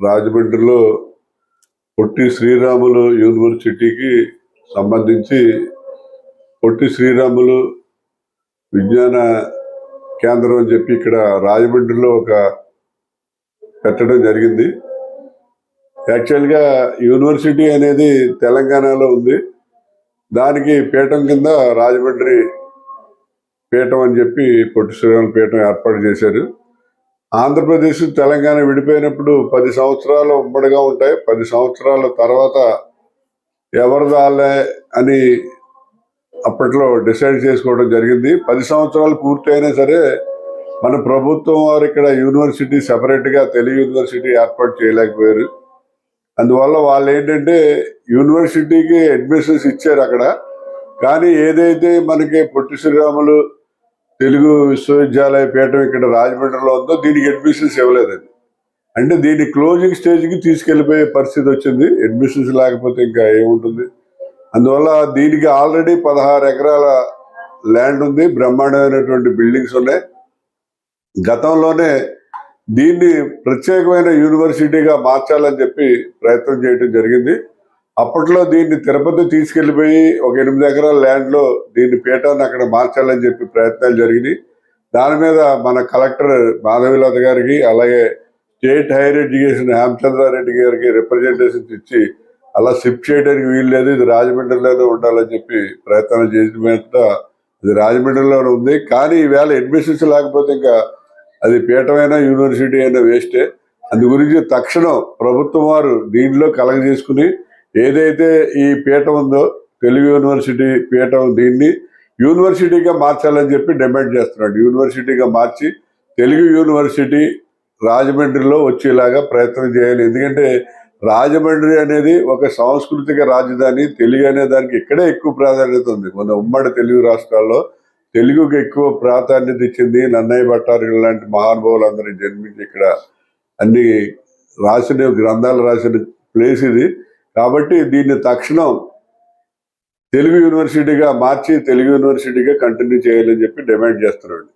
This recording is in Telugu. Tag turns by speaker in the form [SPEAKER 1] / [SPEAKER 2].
[SPEAKER 1] రాజమండ్రిలో పొట్టి శ్రీరాములు యూనివర్సిటీకి సంబంధించి పొట్టి శ్రీరాములు విజ్ఞాన కేంద్రం అని చెప్పి ఇక్కడ రాజమండ్రిలో ఒక పెట్టడం జరిగింది. యాక్చువల్గా యూనివర్సిటీ అనేది తెలంగాణలో ఉంది. దానికి పీఠం కింద రాజమండ్రి పీఠం అని చెప్పి పొట్టి శ్రీరాములు పీఠం ఏర్పాటు చేశారు. ఆంధ్రప్రదేశ్ తెలంగాణ విడిపోయినప్పుడు పది సంవత్సరాలు ఉమ్మడిగా ఉంటాయి. పది సంవత్సరాల తర్వాత ఎవరిదాలే అని అప్పట్లో డిసైడ్ చేసుకోవడం జరిగింది. పది సంవత్సరాలు పూర్తయినా సరే మన ప్రభుత్వం వారు ఇక్కడ యూనివర్సిటీ సెపరేట్గా తెలుగు యూనివర్సిటీ ఏర్పాటు చేయలేకపోయారు. అందువల్ల వాళ్ళు ఏంటంటే యూనివర్సిటీకి అడ్మిషన్స్ ఇచ్చారు అక్కడ. కానీ ఏదైతే మనకి పొట్టి శ్రీరాములు తెలుగు విశ్వవిద్యాలయ పీఠం ఇక్కడ రాజమండ్రిలో ఉందో దీనికి అడ్మిషన్స్ ఇవ్వలేదండి అంటే దీన్ని క్లోజింగ్ స్టేజ్కి తీసుకెళ్ళిపోయే పరిస్థితి వచ్చింది. అడ్మిషన్స్ లేకపోతే ఇంకా ఏముంటుంది? అందువల్ల దీనికి ఆల్రెడీ పదహారు ఎకరాల ల్యాండ్ ఉంది. బ్రహ్మాండమైనటువంటి బిల్డింగ్స్ ఉన్నాయి. గతంలోనే దీన్ని ప్రత్యేకమైన యూనివర్సిటీగా మార్చాలని చెప్పి ప్రయత్నం చేయడం జరిగింది. అప్పట్లో దీన్ని తిరుపతి తీసుకెళ్ళిపోయి ఒక ఎనిమిది ఎకరాల ల్యాండ్లో దీన్ని పీఠాన్ని అక్కడ మార్చాలని చెప్పి ప్రయత్నాలు జరిగినాయి. దాని మీద మన కలెక్టర్ మాధవీలత గారికి అలాగే స్టేట్ హైయర్ ఎడ్యుకేషన్ హేమచంద్రారెడ్డి గారికి రిప్రజెంటేషన్స్ ఇచ్చి అలా షిఫ్ట్ చేయడానికి వీలు లేదు ఇది రాజమండ్రిలోనే ఉండాలని చెప్పి ప్రయత్నాలు చేసిన మీద ఇది రాజమండ్రిలోనే ఉంది. కానీ ఈవేళ అడ్మిషన్స్ లేకపోతే ఇంకా అది పీఠమైనా యూనివర్సిటీ అయినా వేస్టే. అందు గురించి తక్షణం ప్రభుత్వం వారు దీనిలో కలగజేసుకుని ఏదైతే ఈ పీఠం ఉందో తెలుగు యూనివర్సిటీ పీఠం దీన్ని యూనివర్సిటీగా మార్చాలని చెప్పి డిమాండ్ చేస్తున్నాడు. యూనివర్సిటీగా మార్చి తెలుగు యూనివర్సిటీ రాజమండ్రిలో వచ్చేలాగా ప్రయత్నం చేయాలి. ఎందుకంటే రాజమండ్రి అనేది ఒక సాంస్కృతిక రాజధాని. తెలుగు అనే దానికి ఇక్కడే ఎక్కువ ప్రాధాన్యత ఉంది. మన ఉమ్మడి తెలుగు రాష్ట్రాల్లో తెలుగుకి ఎక్కువ ప్రాధాన్యత ఇచ్చింది నన్నయ్య భట్టారు లాంటి మహానుభావులు జన్మించి ఇక్కడ అన్ని రాసిన గ్రంథాలు రాసిన ప్లేస్ ఇది. కాబట్టి దీన్ని తక్షణం తెలుగు యూనివర్సిటీగా మార్చి తెలుగు యూనివర్సిటీగా కంటిన్యూ చేయాలని చెప్పి డిమాండ్ చేస్తున్నాడు.